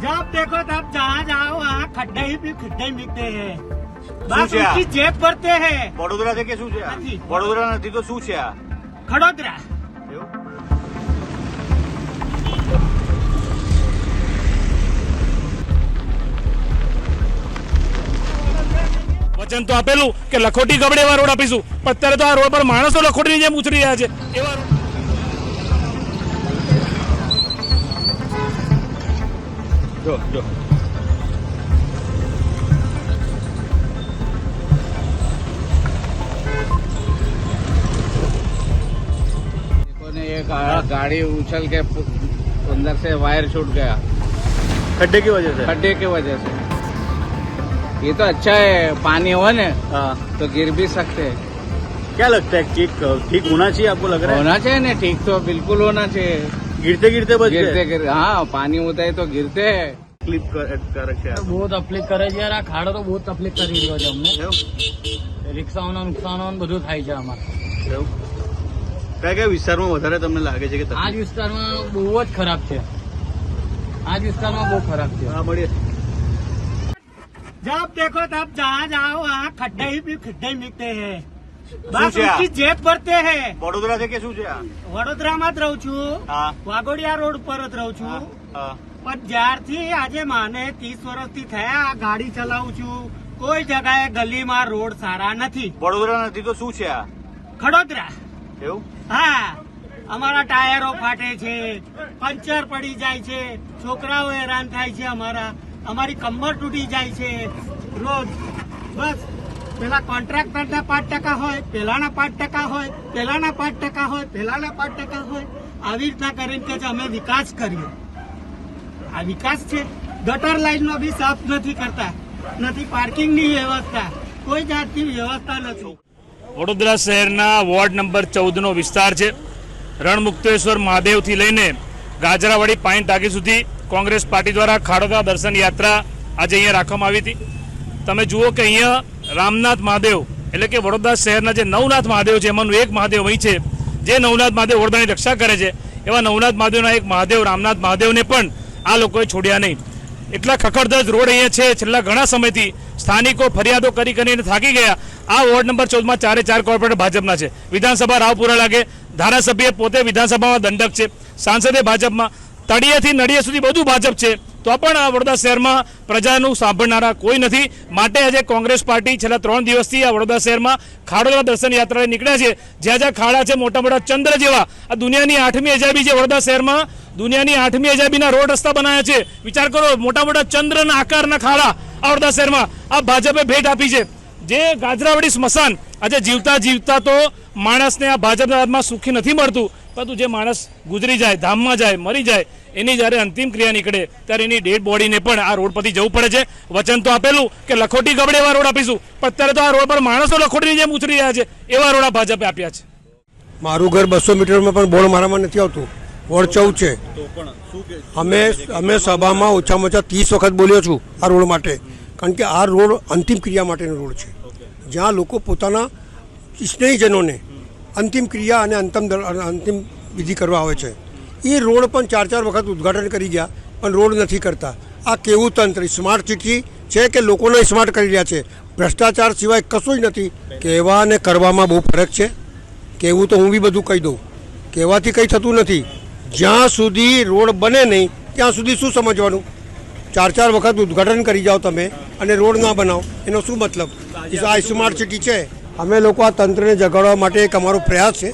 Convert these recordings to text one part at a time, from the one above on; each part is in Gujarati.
जब देखो तब जहाँ जाओ वहाँ खड्डे ही भी खड्डे ही मिलते हैं बस क्या? उसकी जेब भरते हैं વડોદરા છે કે શું છે આ? નથી. વડોદરા નથી તો શું છે આ खड़ोदरा એવું? વચન તો આપેલું કે લખોટી ગબડે એવા રોડ આપીશું પણ અત્યારે તો આ રોડ પર માણસો લખોટીની જેમ ઉછળી રહ્યા છે એવા રોડ જો જો देखो ने ये गा- गाड़ी उछल के पु- अंदर से वायर छूट गया खड्डे की वजह से खड्डे की वजह से ये तो अच्छा है पानी हो ना हाँ तो गिर भी सकते हैं क्या लगता है ठीक ठीक होना चाहिए आपको लग रहा है होना चाहिए ना ठीक तो बिल्कुल होना चाहिए गिरते गिरते बच गिरते गए गिर हाँ पानी होता है तो गिरते हैं ક્લિપ કરે છે આ. બહુ તકલીફ કરે છે યાર આ ખાડો તો બહુ તકલીફ કરી રહ્યો છે અમને એવું? રિક્ષાઓના નુકસાનો ને બધું થાય છે અમારે એવું? કયા કયા વિસ્તારમાં વધારે તમને લાગે છે કે આ જ તકલીફ? વિસ્તારમાં બહુ જ ખરાબ છે આ જ વિસ્તારમાં બહુ ખરાબ છે હા મળીએ जब देखो तब जहाँ जाओ वहाँ खड्डे ही भी खड्डे ही मिलते हैं જેબ ભરતે હે. વડોદરા છે કે શું છે વડોદરામાં જ રહું છું. વાઘોડિયા રોડ પર જ રહું છું. પણ જ્યારથી આજે માને ત્રીસ વર્ષથી થયા ગાડી ચલાવું છું કોઈ જગાએ ગલીમાં રોડ સારા નથી. વડોદરા નથી તો શું છે આ? ખડોદરા. એવું? હા. અમારા ટાયરો ફાટે છે પંચર પડી જાય છે છોકરાઓ હેરાન થાય છે અમારા. અમારી કમર તૂટી જાય છે. રોજ. બસ. પેલા કોન્ટ્રાક્ટરના પાંચ ટકા હોય, પેલાના પાંચ ટકા હોય, પેલાના પાંચ ટકા હોય, પેલાના પાંચ ટકા હોય, આવી રીતના કરીને કે અમે વિકાસ કર્યો આ વિકાસ છે. ગટર લાઈનનો બી સાફ નથી કરતા, નથી પાર્કિંગની વ્યવસ્થા, કોઈ જાતની વ્યવસ્થા નથી. વડોદરા શહેરના વોર્ડ નંબર ચૌદનો વિસ્તાર છે. રણમુક્તેશ્વર મહાદેવથી લઈને ગાજરાવાડી પાઇન ટાંકી સુધી કોંગ્રેસ પાર્ટી દ્વારા ખાડોદા દર્શન યાત્રા આજે અહીંયા રાખવામાં આવી હતી. તમે જુઓ કે અહીંયા રામનાથ મહાદેવ, એટલે કે વડોદરા શહેરના જે નવનાથ મહાદેવ છે, એમાંનું એક મહાદેવ અહીં છે, જે નવનાથ મહાદેવ વડોદરાની રક્ષા કરે છે, એવા નવનાથ મહાદેવના એક મહાદેવ, રામનાથ મહાદેવને પણ આ લોકોએ છોડ્યા નહીં. એટલા ખખડધજ રોડ અહીંયા છે, છેલ્લા ઘણા સમયથી સ્થાનિકો ફરિયાદો કરી કરીને થાકી ગયા. આ વોર્ડ નંબર ચૌદમાં ચારે ચાર કોર્પોરેટર ભાજપના છે. વિધાનસભા રાવપુરા લાગે, ધારાસભ્ય પોતે વિધાનસભામાં દંડક છે. સાંસદે ભાજપમાં તળિયેથી નડિયા સુધી બધું ભાજપ છે. તો પણ આ વડોદરા શહેરમાં પ્રજાનું સાંભળનારા કોઈ નથી. માટે આજે કોંગ્રેસ પાર્ટી છેલ્લા ત્રણ દિવસથી આ વડોદરા શહેરમાં ખાડોદરા દર્શન યાત્રાએ નીકળ્યા છે. જ્યાં જ્યાં ખાડા છે, મોટા મોટા ચંદ્ર જેવા. આ દુનિયાની આઠમી અજાબી છે વડોદરા શહેરમાં. દુનિયાની આઠમી અજાબીના રોડ રસ્તા બનાવ્યા છે. વિચાર કરો, મોટા મોટા ચંદ્રના આકારના ખાડા આ વડોદરા શહેરમાં આ ભાજપે ભેટ આપી છે. જે ગાજરાવાડી સ્મશાન આજે જીવતા જીવતા તો માણસને આ ભાજપના હાથમાં સુખી નથી મળતું. પરંતુ જે માણસ ગુજરી જાય, ધામમાં જાય, મરી જાય, એની જ્યારે અંતિમ ક્રિયા નીકળે, ત્યારે એની ડેડ બોડીને પણ આ રોડ પરથી જવું પડે છે. વચન તો આપેલું કે લખોટી ગબડે એવા રોડ આપીશું, પણ અત્યારે તો આ રોડ પર માણસો લખોટીની જેમ ઉછળી રહ્યા છે, એવા રોડ ભાજપે આપ્યા છે. મારું ઘર બસો મીટરમાં પણ બોર્ડ મારામાં નથી આવતું. વોર્ડ ચૌદ છે. અમે અમે સભામાં ઓછામાં ઓછા ત્રીસ વખત બોલ્યો છું આ રોડ માટે, કારણ કે આ રોડ અંતિમ ક્રિયા માટેનો રોડ છે. જ્યાં લોકો પોતાના સ્નેહીજનોને અંતિમ ક્રિયા અને અંતિમ અંતિમ વિધિ કરવા આવે છે. એ રોડ પણ ચાર ચાર વખત ઉદ્ઘાટન કરી ગયા, પણ રોડ નથી કરતા. આ કેવું તંત્ર સ્માર્ટ સિટી છે કે લોકોને સ્માર્ટ કરી રહ્યા છે? ભ્રષ્ટાચાર સિવાય કશું જ નથી. કહેવા અને કરવામાં બહુ ફરક છે. કહેવું તો હું બી બધું કહી દઉં. કહેવાથી કંઈ થતું નથી. જ્યાં સુધી રોડ બને નહીં, ત્યાં સુધી શું સમજવાનું? ચાર ચાર વખત ઉદ્ઘાટન કરી જાઓ તમે અને રોડ ના બનાવો. એનો શું મતલબ? આ સ્માર્ટ સિટી છે. અમે લોકો આ તંત્રને જગાડવા માટે એક અમારો પ્રયાસ છે.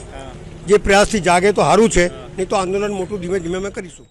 જે પ્રયાસથી જાગે તો સારું છે નહીં તો આંદોલન મોટું ધીમે ધીમે અમે કરીશું.